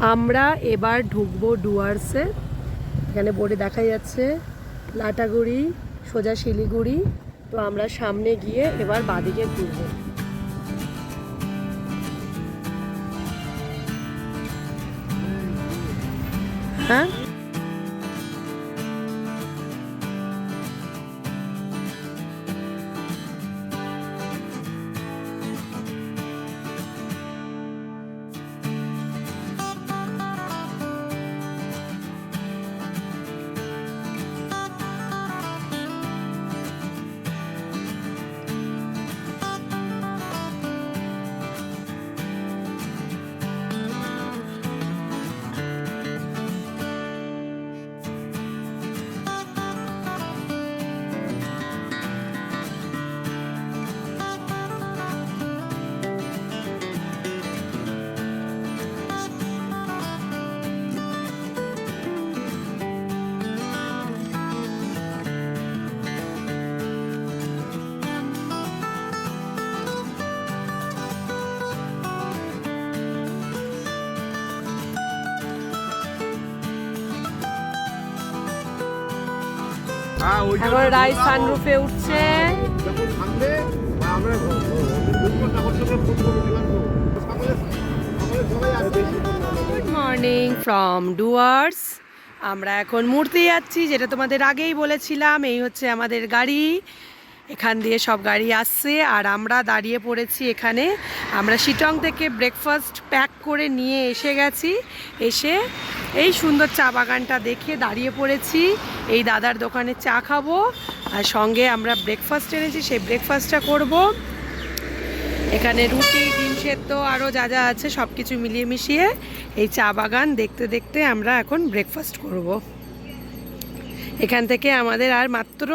আমরা এবার ঢুকবো ডুয়ার্সে। এখানে বোর্ডে দেখা যাচ্ছে লাটাগুড়ি, সোজা শিলিগুড়ি। তো আমরা সামনে গিয়ে এবার বাদিকে ঘুরবো। হ্যাঁ? সকালে রাই সানরুফে উঠছে। গুড মর্নিং ফ্রম ডুয়ার্স আমরা এখন মূর্তি যাচ্ছি, যেটা তোমাদের আগেই বলেছিলাম, এই হচ্ছে আমাদের গাড়ি। এখান দিয়ে সব গাড়ি আসছে আর আমরা দাঁড়িয়ে পড়েছি এখানে। আমরা শিটং থেকে ব্রেকফাস্ট প্যাক করে নিয়ে এসে গেছি। এসে এই সুন্দর চা বাগানটা দেখে দাঁড়িয়ে পড়েছি। এই দাদার দোকানে চা খাব আর সঙ্গে আমরা ব্রেকফাস্ট এনেছি, সেই ব্রেকফাস্টটা করব। এখানে রুটি, ডিম সেদ্ধ আরও যা যা আছে সব কিছু মিলিয়ে মিশিয়ে এই চা বাগান দেখতে দেখতে আমরা এখন ব্রেকফাস্ট করব। এখান থেকে আমাদের আর মাত্র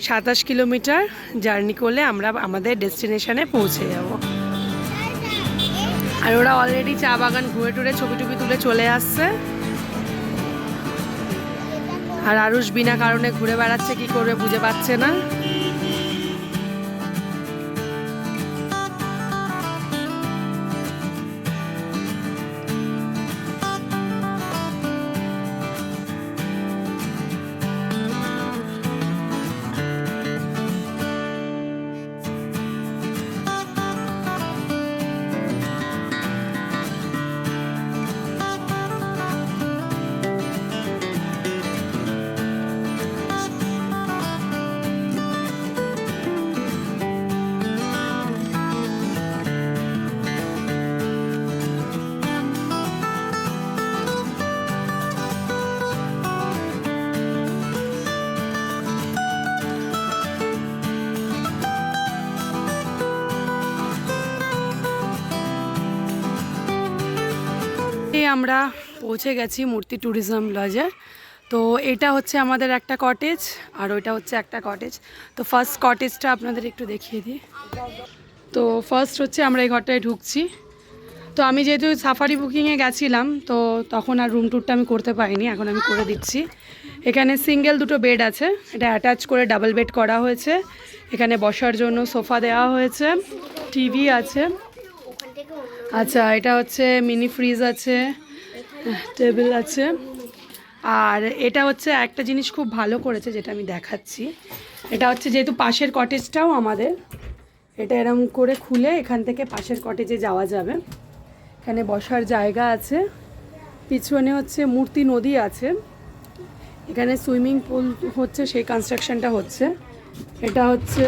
সাতাশ কিলোমিটার জার্নি করলে আমরা আমাদের ডেস্টিনেশানে পৌঁছে যাব। আর ওরা অলরেডি চা বাগান ঘুরে টুরে ছবি টবি তুলে চলে আসছে। আর আরুষ বিনা কারণে ঘুরে বেড়াচ্ছে, কি করবে বুঝে পাচ্ছে না। আমরা পৌঁছে গেছি মূর্তি ট্যুরিজম লজে তো এটা হচ্ছে আমাদের একটা কটেজ আর ওইটা হচ্ছে একটা কটেজ তো ফার্স্ট কটেজটা আপনাদের একটু দেখিয়ে দিই। তো ফার্স্ট হচ্ছে আমরা এই ঘরটায় ঢুকছি। তো আমি যেহেতু সাফারি বুকিংয়ে গেছিলাম, তো তখন আর রুম ট্যুরটা আমি করতে পারিনি, এখন আমি করে দিচ্ছি। এখানে সিঙ্গেল দুটো বেড আছে, এটা অ্যাটাচ করে ডাবল বেড করা হয়েছে। এখানে বসার জন্য সোফা দেওয়া হয়েছে টিভি আছে। আচ্ছা এটা হচ্ছে মিনি ফ্রিজ আছে। টেবিল আছে। আর এটা হচ্ছে একটা জিনিস খুব ভালো করেছে যেটা আমি দেখাচ্ছি। এটা হচ্ছে যেহেতু পাশের কটেজটাও আমাদের। এটা এরম করে খুলে এখান থেকে পাশের কটেজে যাওয়া যাবে। এখানে বসার জায়গা আছে। পিছনে হচ্ছে মূর্তি নদী আছে। এখানে সুইমিং পুল হচ্ছে, সেই কনস্ট্রাকশনটা হচ্ছে। এটা হচ্ছে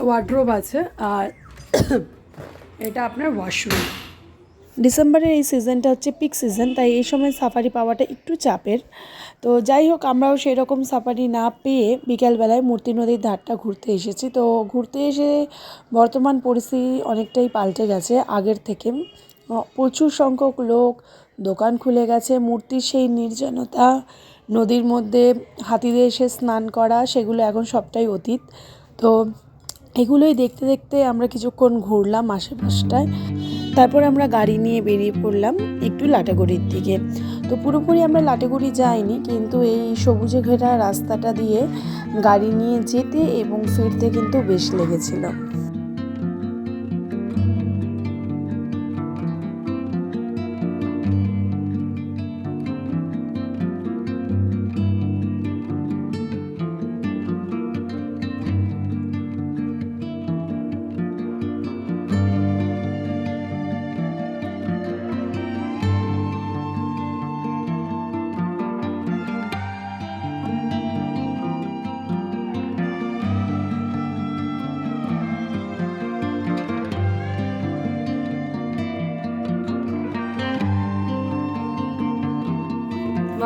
ওয়ার্ড্রোব আছে। আর এটা আপনার ওয়াশরুম ডিসেম্বরের এই সিজনটা হচ্ছে পিক সিজন তাই এই সময় সাফারি পাওয়াটা একটু চাপের। তো যাই হোক, আমরাও সেই রকম সাফারি না পেয়ে বিকালবেলায় মূর্তি নদীর ধারটা ঘুরতে এসেছি। তো ঘুরতে এসে বর্তমান পরিস্থিতি অনেকটাই পাল্টে গেছে আগের থেকে। প্রচুর সংখ্যক লোক, দোকান খুলে গেছে, মূর্তির সেই নির্জনতা, নদীর মধ্যে হাতিদের এসে স্নান করা, সেগুলো এখন সবটাই অতীত। তো এগুলোই দেখতে দেখতে আমরা কিছুক্ষণ ঘুরলাম আশেপাশটায়। তারপর আমরা গাড়ি নিয়ে বেরিয়ে পড়লাম একটু লাটাগুড়ির দিকে। তো পুরোপুরি আমরা লাটাগুড়ি যাইনি, কিন্তু এই সবুজে ঘেরা রাস্তাটা দিয়ে গাড়ি নিয়ে যেতে এবং ফিরতে কিন্তু বেশ লেগেছিল।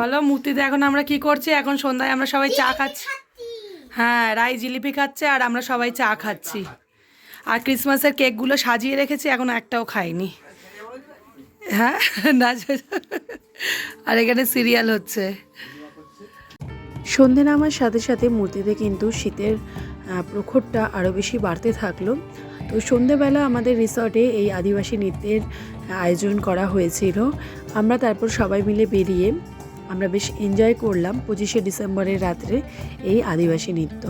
বলো মূর্তিতে এখন আমরা কি করছি? এখন সন্ধ্যায় আমরা সবাই চা খাচ্ছি। হ্যাঁ রাই জিলিপি খাচ্ছে আর আমরা সবাই চা খাচ্ছি। আর ক্রিসমাসের কেকগুলো সাজিয়ে রেখেছি এখন একটাও খাইনি। হ্যাঁ না আর এখানে সিরিয়াল হচ্ছে। সন্ধে নামার সাথে সাথে মূর্তিতে কিন্তু শীতের প্রখরটা আরও বেশি বাড়তে থাকল। তো সন্ধেবেলা আমাদের রিসর্টে এই আদিবাসী নৃত্যের আয়োজন করা হয়েছিল। আমরা তারপর সবাই মিলে বেরিয়ে আমরা বেশ এনজয় করলাম পঁচিশে ডিসেম্বরের রাত্রে এই আদিবাসী নৃত্য।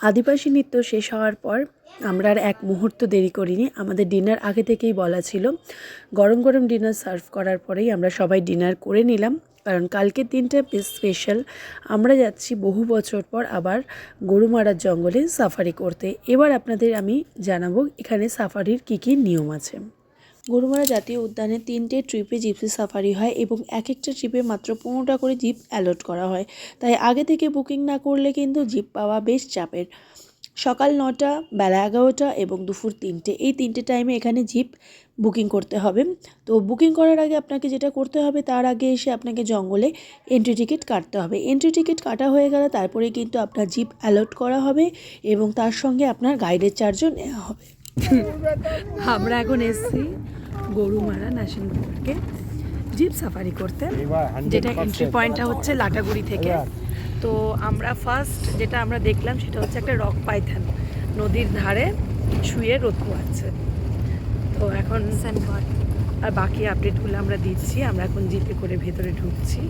আদিবাসী নৃত্য শেষ হওয়ার পর আমরা আর এক মুহূর্ত দেরি করিনি। আমাদের ডিনার আগে থেকেই বলা ছিল। গরম গরম ডিনার সার্ভ করার পরেই আমরা সবাই ডিনার করে নিলাম। কারণ কালকের দিনটা বেশ স্পেশাল। আমরা যাচ্ছি বহু বছর পর আবার গরুমারার জঙ্গলে সাফারি করতে। এবার আপনাদের আমি জানাব এখানে সাফারির কী কী নিয়ম আছে। গরুমারা জাতীয় উদ্যানে তিনটে ট্রিপে জিপসি সাফারি হয় এবং এক একটা ট্রিপে মাত্র পনেরোটা করে জিপ অ্যালট করা হয়। তাই আগে থেকে বুকিং না করলে কিন্তু জিপ পাওয়া বেশ চাপের। সকাল নটা বেলা এগারোটা এবং দুপুর তিনটে। এই তিনটে টাইমে এখানে জিপ বুকিং করতে হবে। তো বুকিং করার আগে আপনাকে যেটা করতে হবে, তার আগে এসে আপনাকে জঙ্গলে এন্ট্রি টিকিট কাটতে হবে। এন্ট্রি টিকিট কাটা হয়ে গেলে তারপরে কিন্তু আপনার জিপ অ্যালট করা হবে এবং তার সঙ্গে আপনার গাইডের চার্জও নেওয়া হবে। আমরা এখন এসেছি গরুমারা ন্যাশনাল পার্কে জিপ সাফারি করতে যেটা এন্ট্রি পয়েন্টটা হচ্ছে লাটাগুড়ি থেকে। তো আমরা ফার্স্ট যেটা আমরা দেখলাম সেটা হচ্ছে একটা রক পাইথান নদীর ধারে শুয়ে রোদ পোয়াচ্ছে তো এখন আর বাকি আপডেটগুলো আমরা দিচ্ছি আমরা এখন জিপে করে ভেতরে ঢুকছি।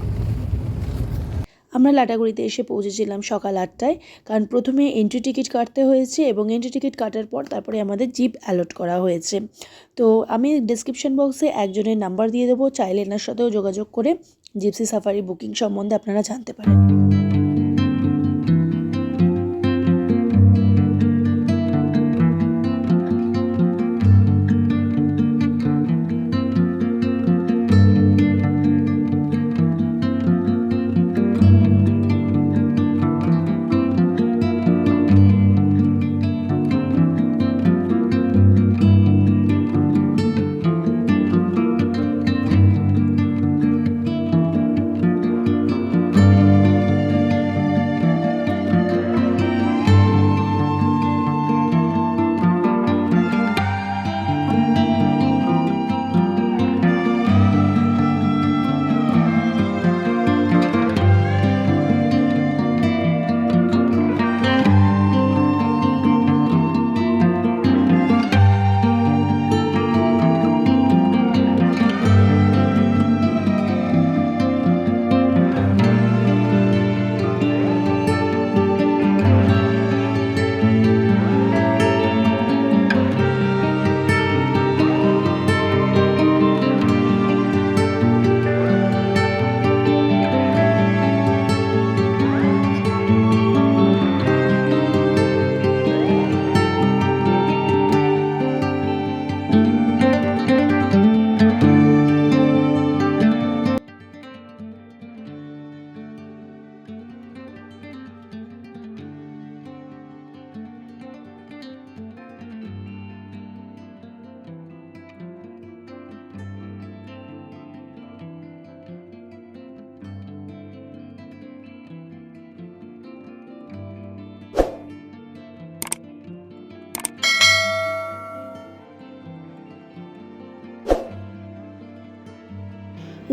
আমরা লাটাগুড়িতে এসে পৌঁছেছিলাম সকাল আটটায়, কারণ প্রথমে এন্ট্রি টিকিট কাটতে হয়েছে এবং এন্ট্রি টিকিট কাটার পর তারপরে আমাদের জিপ অ্যালট করা হয়েছে। তো আমি ডিসক্রিপশন বক্সে একজনের নাম্বার দিয়ে দেবো, চাইলে এনার সাথেও যোগাযোগ করে জিপসি সাফারি বুকিং সম্বন্ধে আপনারা জানতে পারেন।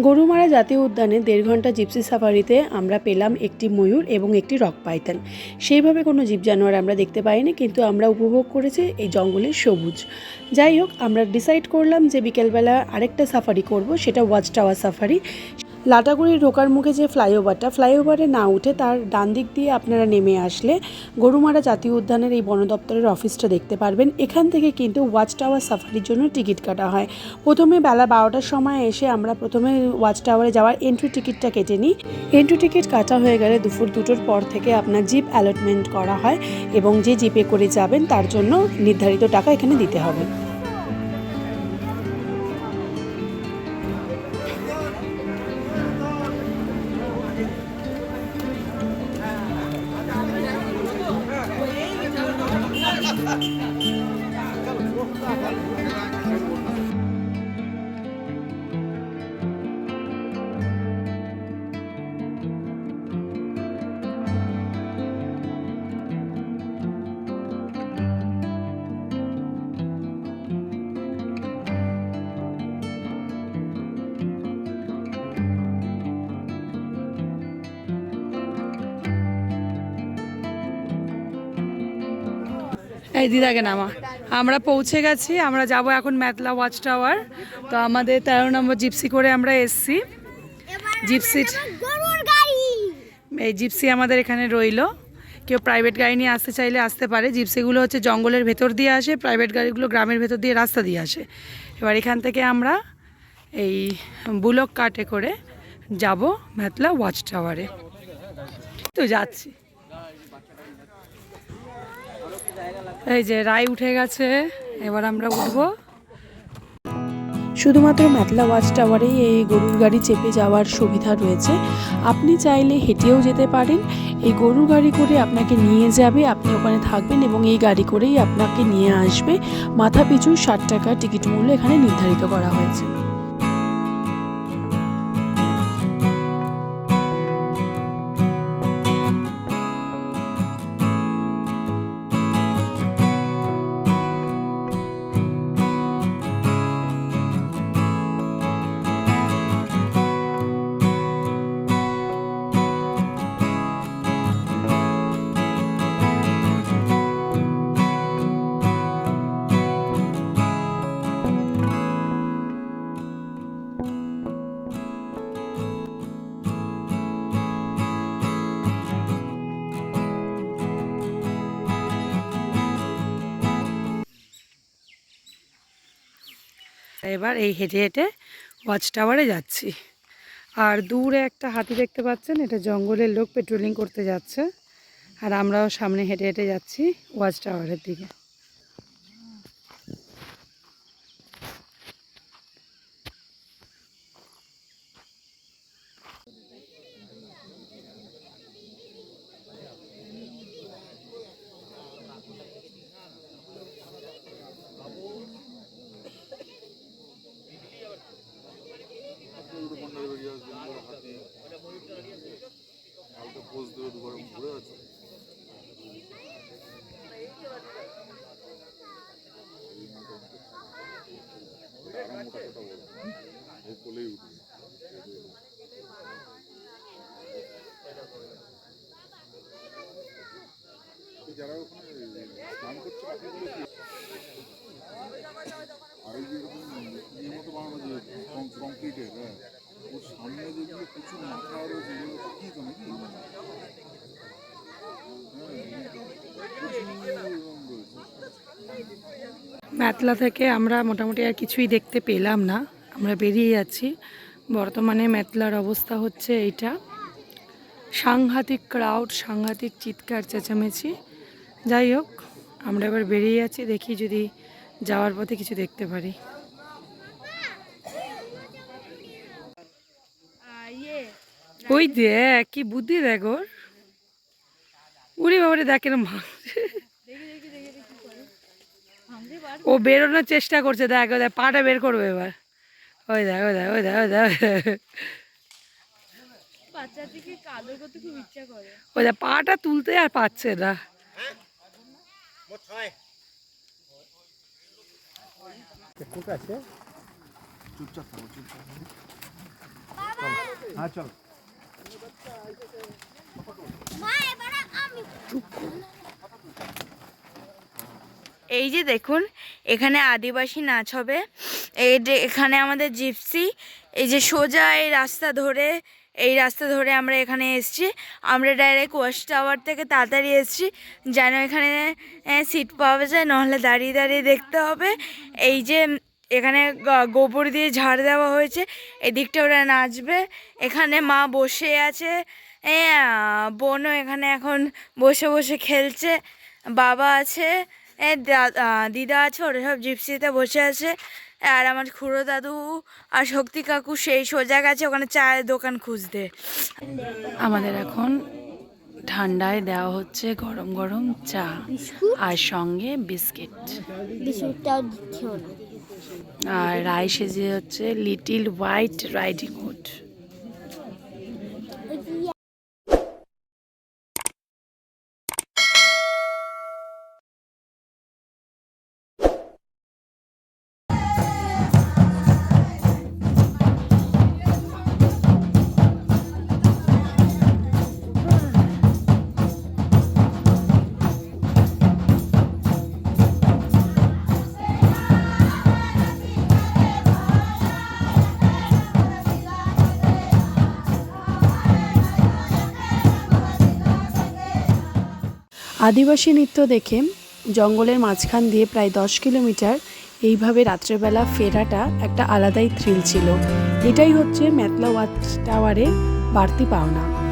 গরুমারা জাতীয় উদ্যানে দেড় ঘণ্টা জিপসি সাফারিতে আমরা পেলাম একটি ময়ূর এবং একটি রক পাইথন। সেইভাবে কোনো জীব জানোয়ার আমরা দেখতে পাইনি, কিন্তু আমরা উপভোগ করেছি এই জঙ্গলের সবুজ। যাই হোক, আমরা ডিসাইড করলাম যে বিকেলবেলা আরেকটা সাফারি করব, সেটা ওয়াচ টাওয়ার সাফারি। লাটাগুড়ি ঢোকার মুখে যে ফ্লাইওভারটা, ফ্লাইওভারে না উঠে তার ডান দিক দিয়ে আপনারা নেমে আসলে গরুমারা জাতীয় উদ্যানের এই বন দপ্তরের অফিসটা দেখতে পারবেন। এখান থেকে কিন্তু ওয়াচ টাওয়ার সাফারির জন্য টিকিট কাটা হয়। প্রথমে বেলা বারোটার সময় এসে আমরা প্রথমে ওয়াচ টাওয়ারে যাওয়ার এন্ট্রি টিকিটটা কেটে নিই। এন্ট্রি টিকিট কাটা হয়ে গেলে দুপুর দুটোর পর থেকে আপনার জিপ অ্যালটমেন্ট করা হয় এবং যে জিপে করে যাবেন তার জন্য নির্ধারিত টাকা এখানে দিতে হবে। Gracias. এই দিদাকে নামা। আমরা পৌঁছে গেছি, আমরা যাব এখন ম্যাতলা ওয়াচ টাওয়ার তো আমাদের তেরো নম্বর জিপসি করে আমরা এসছি। জিপসি এই জিপসি আমাদের এখানে রইল। কেউ প্রাইভেট গাড়ি নিয়ে আসতে চাইলে আসতে পারে। জিপসিগুলো হচ্ছে জঙ্গলের ভেতর দিয়ে আসে প্রাইভেট গাড়িগুলো গ্রামের ভেতর দিয়ে রাস্তা দিয়ে আসে। এবার এখান থেকে আমরা এই বুলক কাটে করে যাব ম্যাতলা ওয়াচ টাওয়ারে তো যাচ্ছি। এই যে রায় উঠে গেছে, এবার আমরা উঠবো। শুধুমাত্র ম্যাতলা ওয়াচ টাওয়ারেই এই গরুর গাড়ি চেপে যাওয়ার সুবিধা রয়েছে। আপনি চাইলে হেঁটেও যেতে পারেন। এই গরুর গাড়ি করে আপনাকে নিয়ে যাবে, আপনি ওখানে থাকবেন এবং এই গাড়ি করেই আপনাকে নিয়ে আসবে। মাথা পিছু ষাট টাকা টিকিট মূল্য এখানে নির্ধারিত করা হয়েছে। এবার এই হেঁটে হেঁটে ওয়াচ টাওয়ারে যাচ্ছি। আর দূরে একটা হাতি দেখতে পাচ্ছেন, এটা জঙ্গলের লোক পেট্রোলিং করতে যাচ্ছে। আর আমরাও সামনে হেঁটে হেঁটে যাচ্ছি ওয়াচ টাওয়ারের দিকে হালকা পোজ দেবে দুবার ঘুরে আছে এই কোলেই উঠবে যারা ওখানে স্নান করছে পাখিগুলো কি আর এই যে এরকম ইয়ে মতো বানানো যে কংক্রিটের হ্যাঁ ওর সামনে যেগুলো প্রচুর মাথা রয়েছে যেগুলো পাখি তো নাকি ম্যাতলা থেকে আমরা মোটামুটি আর কিছুই দেখতে পেলাম না। আমরা বেরিয়ে যাচ্ছি। বর্তমানে মেতলার অবস্থা হচ্ছে এইটা। সাংঘাতিক ক্রাউড সাংঘাতিক চিৎকার, চেঁচামেচি। যাই হোক, আমরা এবার বেরিয়ে যাচ্ছি। দেখি যদি যাওয়ার পথে কিছু দেখতে পারি। ওই দেখ, কি বুদ্ধি দেখ ওর। উড়ি বাবারে দেখ এরম ভাঙছে ও বেরোনোর চেষ্টা করছে দেখ দেখ পাটা বের করবে এবার। ওই দেখ ওই দেখ ওই দেখ ওই দেখ। ওই পাটা তুলতে আর পাচ্ছে না। চুপচাপ থাকো চুপচাপ মা এবারে আমি এই যে দেখুন, এখানে আদিবাসী নাচ হবে। এই যে এখানে আমাদের জিপসি, এই যে সোজা এই রাস্তা ধরে, এই রাস্তা ধরে আমরা এখানে এসেছি। আমরা ডাইরেক্ট ওয়াশ টাওয়ার থেকে তাড়াতাড়ি এসেছি। যেন এখানে সিট পাওয়া যায়, নাহলে দাঁড়িয়ে দাঁড়িয়ে দেখতে হবে। এই যে এখানে গোবর দিয়ে ঝাড় দেওয়া হয়েছে। এদিকটা ওরা নাচবে। এখানে মা বসে আছে। বোনও এখানে এখন বসে বসে খেলছে। বাবা আছে। দিদা আছে ওরা সব জিপসিতে বসে আছে। আর আমার খুড়ো দাদু আর শক্তি কাকু সেই সোজা গেছে ওখানে চায়ের দোকান খুঁজতে। আমাদের এখন ঠান্ডায় দেওয়া হচ্ছে গরম গরম চা আর সঙ্গে বিস্কিট। আর রায় সেজে হচ্ছে লিটিল হোয়াইট রাইডিং হুড আদিবাসী নৃত্য দেখে জঙ্গলের মাঝখান দিয়ে প্রায় দশ কিলোমিটার এইভাবে রাত্রেবেলা ফেরাটা একটা আলাদাই থ্রিল ছিল। এটাই হচ্ছে মেতলা ওয়াচ টাওয়ারে বাড়তি পাওনা।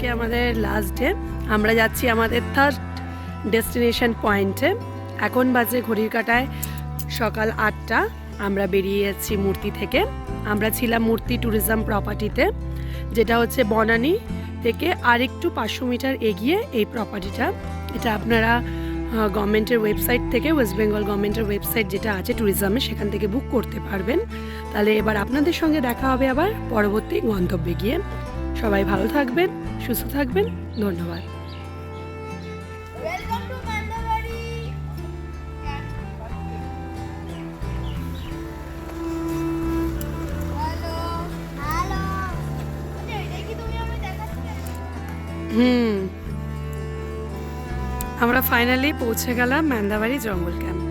আজকে আমাদের লাস্ট ডে আমরা যাচ্ছি আমাদের থার্ড ডেস্টিনেশন পয়েন্টে এখন বাজে ঘড়ির কাটায় সকাল আটটা। আমরা বেরিয়ে যাচ্ছি মূর্তি থেকে। আমরা ছিলাম মূর্তি ট্যুরিজম প্রপার্টিতে যেটা হচ্ছে বনানী থেকে আরেকটু পাঁচশো মিটার এগিয়ে এই প্রপার্টিটা এটা আপনারা গভর্নমেন্টের ওয়েবসাইট থেকে ওয়েস্ট বেঙ্গল গভর্নমেন্টের ওয়েবসাইট যেটা আছে ট্যুরিজমে সেখান থেকে বুক করতে পারবেন। তাহলে এবার আপনাদের সঙ্গে দেখা হবে আবার পরবর্তী গন্তব্যে গিয়ে। সবাই ভালো থাকবেন সুস্থ থাকবেন ধন্যবাদ। দেখাচ্ছিলে? হুম। আমরা ফাইনালি পৌঁছে গেলাম ম্যান্দাবাড়ি জঙ্গল ক্যাম্প